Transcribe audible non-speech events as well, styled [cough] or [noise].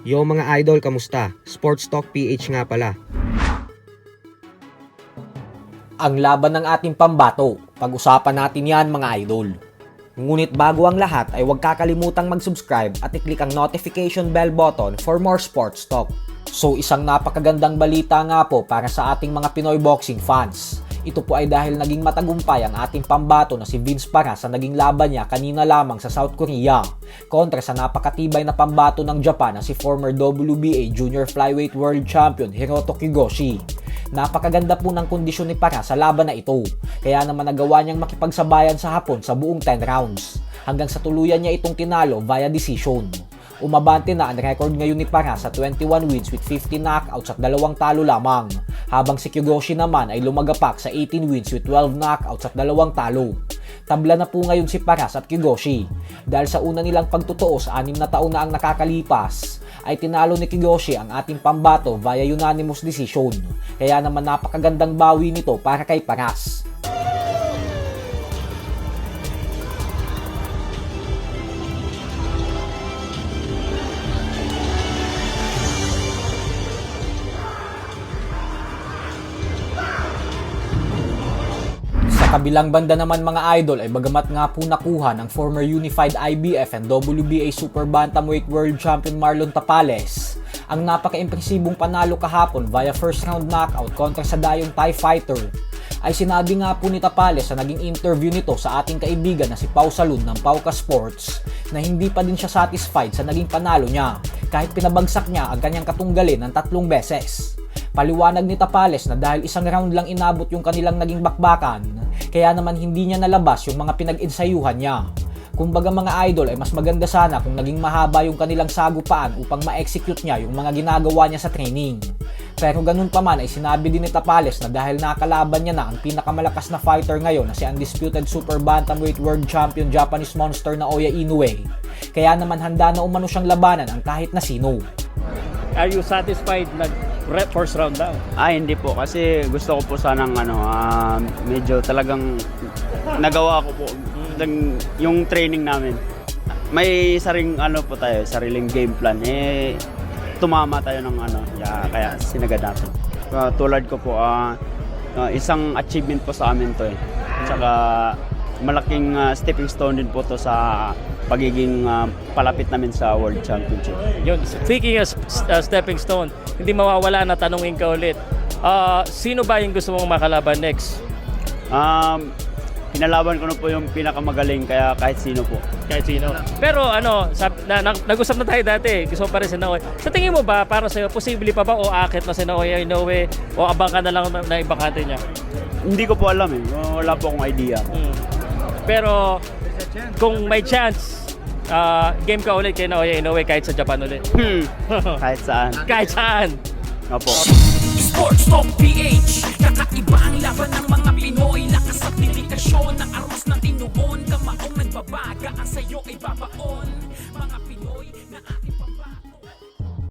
Yo mga idol, kamusta? Sports Talk PH nga pala. ang laban ng ating pambato. Pag-usapan natin yan mga idol. Ngunit bago ang lahat ay huwag kakalimutang mag-subscribe at i-click ang notification bell button for more sports talk. So isang napakagandang balita nga po para sa ating mga Pinoy boxing fans. Ito po ay dahil naging matagumpay ang ating pambato na si Vince Para sa naging laban niya kanina lamang sa South Korea kontra sa napakatibay na pambato ng Japan na si former WBA Junior Flyweight World Champion Hiroto Kigoshi. Napakaganda po ng kondisyon ni Para sa laban na ito. Kaya naman nagawa niyang makipagsabayan sa hapon sa buong 10 rounds. Hanggang sa tuluyan niya itong tinalo via decision. Umabante na ang record ngayon ni Para sa 21 wins with 50 knockouts at dalawang talo lamang. Habang si Kyogoshi naman ay lumagapak sa 18 wins with 12 knockouts at dalawang talo. Tabla na po ngayon si Paras at Kigoshi. Dahil sa una nilang pagtotoo sa anim na taon na ang nakakalipas, ay tinalo ni Kigoshi ang ating pambato via unanimous decision. Kaya naman napakagandang bawi nito para kay Paras. Kabilang banda naman mga idol ay bagamat nga po nakuha ng former unified IBF and WBA Super Bantamweight World Champion Marlon Tapales ang napaka-impresibong panalo kahapon via first round knockout kontra sa dayong Thai fighter ay sinabi nga po ni Tapales sa naging interview nito sa ating kaibigan na si Pau Salun ng Pauka Sports na hindi pa din siya satisfied sa naging panalo niya kahit pinabagsak niya ang kanyang katunggalin ng tatlong beses. Paliwanag ni Tapales na dahil isang round lang inabot yung kanilang naging bakbakan, kaya naman hindi niya nalabas yung mga pinag-insayuhan niya. Kumbaga mga idol ay mas maganda sana kung naging mahaba yung kanilang sagupaan upang ma-execute niya yung mga ginagawa niya sa training. Pero ganun pa man ay sinabi din ni Tapales na dahil nakalaban niya na ang pinakamalakas na fighter ngayon na si undisputed super bantamweight world champion Japanese monster na Oya Inoue. Kaya naman handa na umano siyang labanan ang kahit na sino. Are you satisfied re- first round lang? Ah, hindi po. Kasi gusto ko po sanang ano, ah, medyo talagang nagawa ko po ng, yung training namin. May saring ano po tayo, sariling game plan. Eh, tumama tayo ng ano, yeah, kaya sinagad natin. Ah, tulad ko po, ah, ah, isang achievement po sa amin to eh. Tsaka malaking ah, stepping stone din po to sa pagiging ah, palapit namin sa World Championship. Yun, speaking of uh, stepping stone, hindi mawawala na tanungin ka ulit. Ah, sino ba yung gusto mong makalaban next? Um, pinalaban ko na po yung pinakamagaling kaya kahit sino po. Kahit sino. Pero ano, sab- na, na, nag-usap na tayo dati, gusto pa rin si Naoy. Sa tingin mo ba, para sa'yo, posible pa ba o akit na si Naoy Inoue o abang ka na lang na, na ibakante niya? Hindi ko po alam eh. Wala po akong idea. Mm. Pero kung may chance, uh, game ka ulit kay Naoya Inoue kahit sa Japan ulit. Hmm. [laughs] Kahit saan. kahit saan. Opo. Sports Talk PH Kakaiba ang laban ng mga Pinoy Lakas at dedikasyon Ang aros na tinubon Kamaong nagbabaga Ang sayo ay babaon